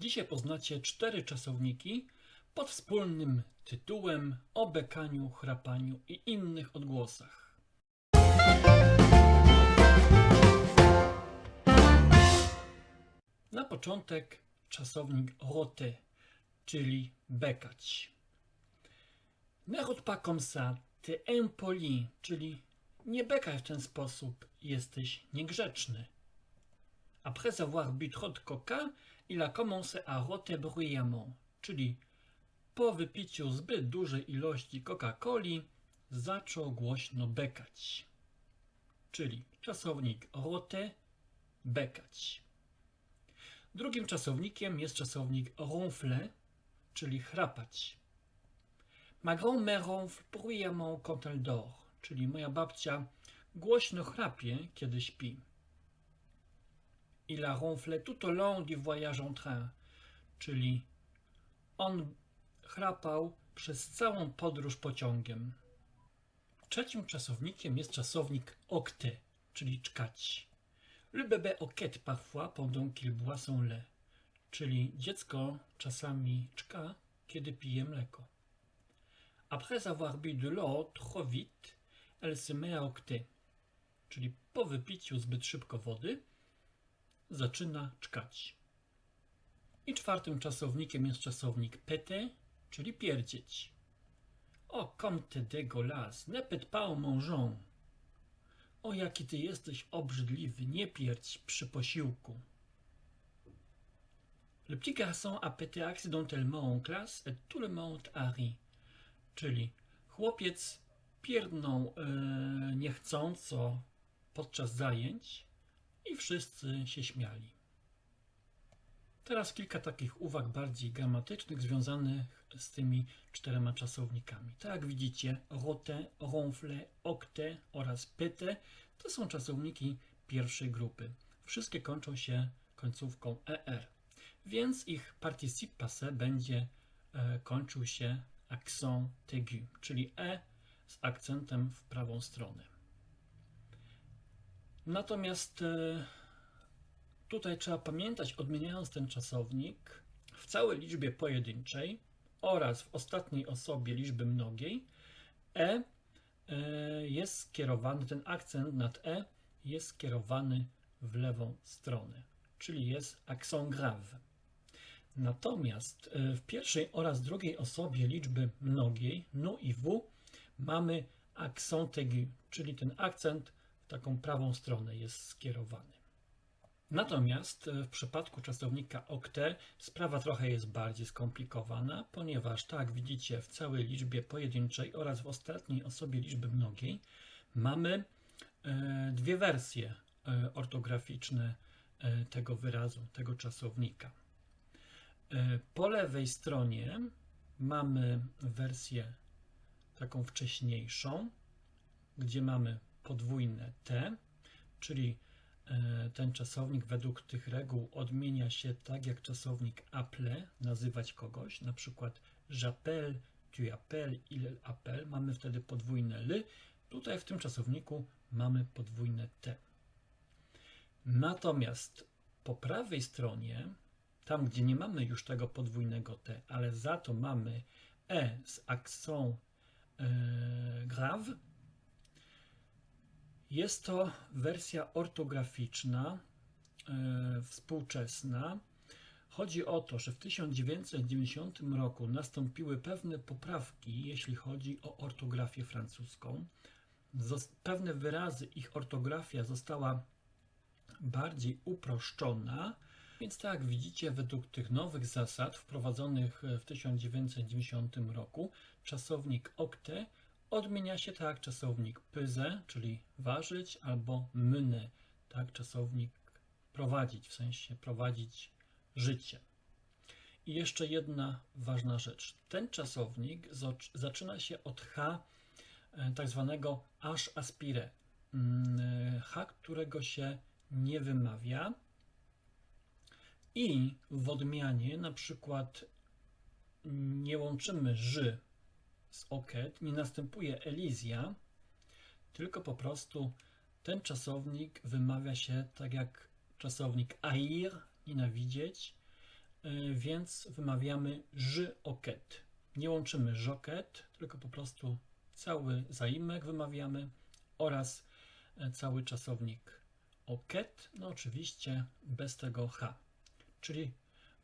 Dzisiaj poznacie cztery czasowniki pod wspólnym tytułem o bekaniu, chrapaniu i innych odgłosach. Na początek czasownik roter, czyli bekać. Ne rot pas comme ça, t'es impoli, czyli nie bekaj w ten sposób, jesteś niegrzeczny. Après avoir bu trop de coca, il a commencé à roter bruyamment, czyli po wypiciu zbyt dużej ilości Coca-Coli zaczął głośno bekać. Czyli czasownik roter, bekać. Drugim czasownikiem jest czasownik ronfler, czyli chrapać. Ma grand-mère ronfle bruyamment quand elle dort, czyli moja babcia głośno chrapie, kiedy śpi. Il a ronflé tout au long du voyage en train, czyli on chrapał przez całą podróż pociągiem. Trzecim czasownikiem jest czasownik octet, czyli czkać. Le bébé oquette parfois pendant qu'il boit son lait, czyli dziecko czasami czka, kiedy pije mleko. Après avoir bu de l'eau trop vite, elle se met à octer, czyli po wypiciu zbyt szybko wody zaczyna czkać. I czwartym czasownikiem jest czasownik péter, czyli pierdzieć. O, comme t'es dégueulasse, ne pète pas mangeant. O, jaki ty jesteś obrzydliwy, nie pierdź przy posiłku. Le petit garçon a pété accidentellement en classe et tout le monde a ri. Czyli chłopiec pierdnął e, niechcąco podczas zajęć i wszyscy się śmiali. Teraz kilka takich uwag bardziej gramatycznych związanych z tymi czterema czasownikami. Tak jak widzicie, rote, ronfle, octe oraz pyte to są czasowniki pierwszej grupy. Wszystkie kończą się końcówką er, więc ich participe passé będzie e, kończył się accent aigu, czyli e z akcentem w prawą stronę. Natomiast e, tutaj trzeba pamiętać, odmieniając ten czasownik, w całej liczbie pojedynczej oraz w ostatniej osobie liczby mnogiej, e, e jest skierowany, ten akcent nad e jest skierowany w lewą stronę, czyli jest accent grave. Natomiast e, w pierwszej oraz drugiej osobie liczby mnogiej, nu i w, mamy accent aigu, czyli ten akcent taką prawą stronę jest skierowany. Natomiast e, w przypadku czasownika octet sprawa trochę jest bardziej skomplikowana, ponieważ tak widzicie w całej liczbie pojedynczej oraz w ostatniej osobie liczby mnogiej mamy e, dwie wersje e, ortograficzne tego wyrazu, tego czasownika. Po lewej stronie mamy wersję taką wcześniejszą, gdzie mamy podwójne T, czyli e, ten czasownik według tych reguł odmienia się tak jak czasownik appeler, nazywać kogoś, na przykład j'appelle, tu appelles, il appelle, mamy wtedy podwójne l. Tutaj w tym czasowniku mamy podwójne T. Natomiast po prawej stronie, tam gdzie nie mamy już tego podwójnego T, ale za to mamy E z accent grave, jest to wersja ortograficzna e, współczesna. Chodzi o to, że w 1990 roku nastąpiły pewne poprawki, jeśli chodzi o ortografię francuską. Pewne wyrazy, ich ortografia została bardziej uproszczona, więc tak jak widzicie, według tych nowych zasad wprowadzonych w 1990 roku, czasownik octet odmienia się tak czasownik peser, czyli ważyć, albo mne, tak czasownik prowadzić, w sensie prowadzić życie. I jeszcze jedna ważna rzecz. Ten czasownik zaczyna się od H, e, tak zwanego H aspire. Mm, e, H, którego się nie wymawia. I w odmianie na przykład nie łączymy ży z oket, nie następuje elizja, tylko po prostu ten czasownik wymawia się tak jak czasownik air, nienawidzieć, y, więc wymawiamy ży oket. Nie łączymy żoket, tylko po prostu cały zaimek wymawiamy oraz e, cały czasownik oket, no oczywiście bez tego H. Czyli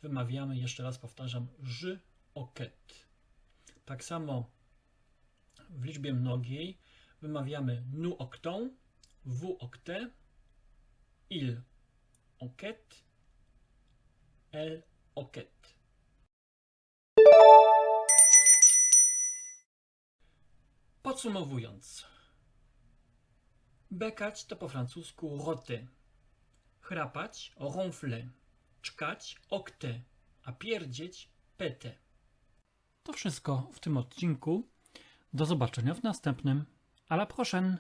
wymawiamy, jeszcze raz powtarzam, ży oket. Tak samo w liczbie mnogiej wymawiamy nu octą, w octet, il oket, el oket. Podsumowując, bekać to po francusku roty, chrapać ronfle, czkać okte, a pierdzieć pete. To wszystko w tym odcinku. Do zobaczenia w następnym. A la prochaine!